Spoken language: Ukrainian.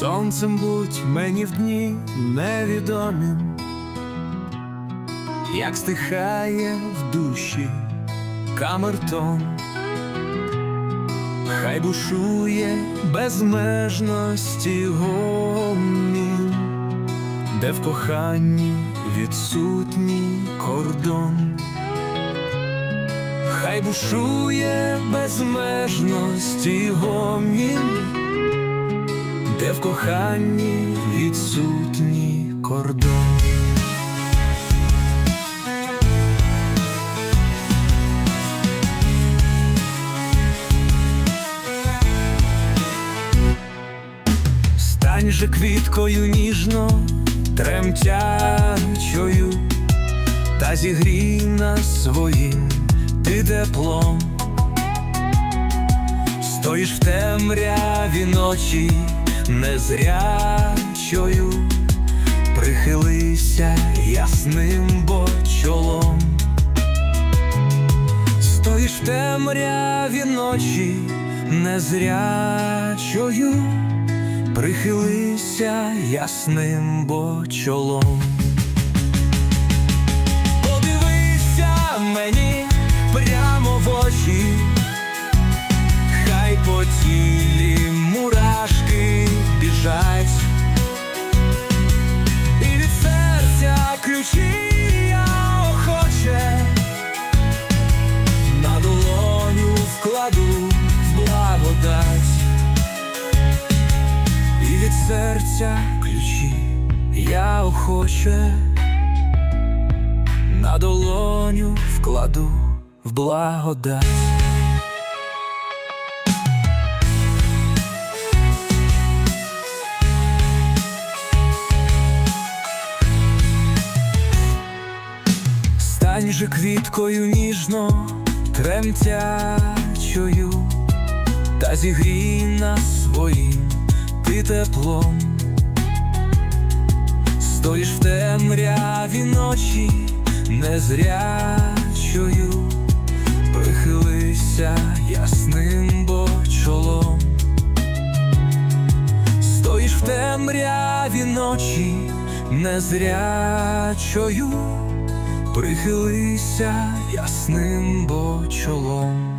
Сонцем будь мені в дні невідомі, як стихає в душі камертон, хай бушує безмежності гомін, де в коханні відсутній кордон. Хай бушує безмежності гомін, де в коханні відсутній кордон. Стань же квіткою ніжно, тремтячою, та зігрій нас своїм ти теплом, стоїш в темряві ночі незрячою, прихилися ясним бо чолом, стоїш в темряві ночі незрячою, прихилися ясним бо серця ключі я охоче на долоню вкладу в благодать. Стань же квіткою ніжно, тремтячою, та зігрій нас своїм ти теплом. Стоїш в темряві ночі незрячою, прихилися ясним бо чолом. Стоїш в темряві ночі незрячою, прихилися ясним бо чолом.